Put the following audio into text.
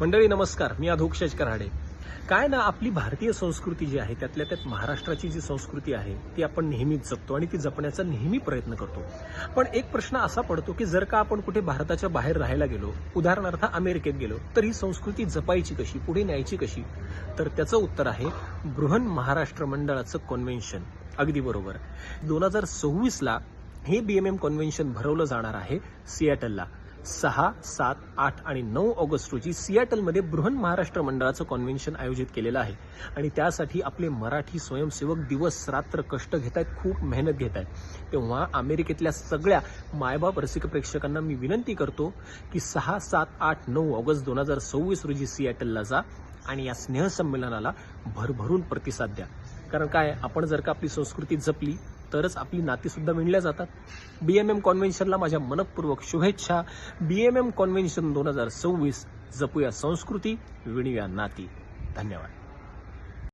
मंडळी नमस्कार. मी अधोक्षज कराडे काय ना आपली भारतीय संस्कृती जी आहे त्यातल्या त्यात महाराष्ट्राची जी संस्कृती आहे ती आपण नेहमीच जपतो आणि ती जपण्याचा नेहमी प्रयत्न करतो. पण एक प्रश्न असा पडतो की जर का आपण कुठे भारताच्या बाहेर राहायला गेलो उदाहरणार्थ अमेरिकेत गेलो तर ही संस्कृती जपायची कशी पुढे न्यायची कशी? तर त्याचं उत्तर आहे बृहन महाराष्ट्र मंडळाचं कॉन्व्हेन्शन. अगदी बरोबर. दोन हजार सव्वीसला हे बी एम एम कॉन्व्हेन्शन भरवलं जाणार आहे सियाटलला सहा सात आठ आणि नऊ ऑगस्ट रोजी सियाटलमध्ये बृहन महाराष्ट्र मंडळाचं कॉन्व्हेन्शन आयोजित केलेलं आहे. आणि त्यासाठी आपले मराठी स्वयंसेवक दिवस रात्र कष्ट घेत आहेत खूप मेहनत घेत आहेत तेव्हा अमेरिकेतल्या सगळ्या मायबाप रसिक प्रेक्षकांना मी विनंती करतो की सहा सात आठ नऊ ऑगस्ट दोन हजार सव्वीस रोजी सियाटलला जा आणि या स्नेहसंमेलनाला भरभरून प्रतिसाद द्या. कारण काय आपण जर का आपली संस्कृती जपली तरच आपली नाती जातात. विणल्या जातात एम कॉन्व्हेन्शनला माझ्या मनपूर्वक शुभेच्छा. बी एम एम कॉन्व्हेन्शन दोन हजार सव्वीस जपूया संस्कृती विणूया नाती. धन्यवाद.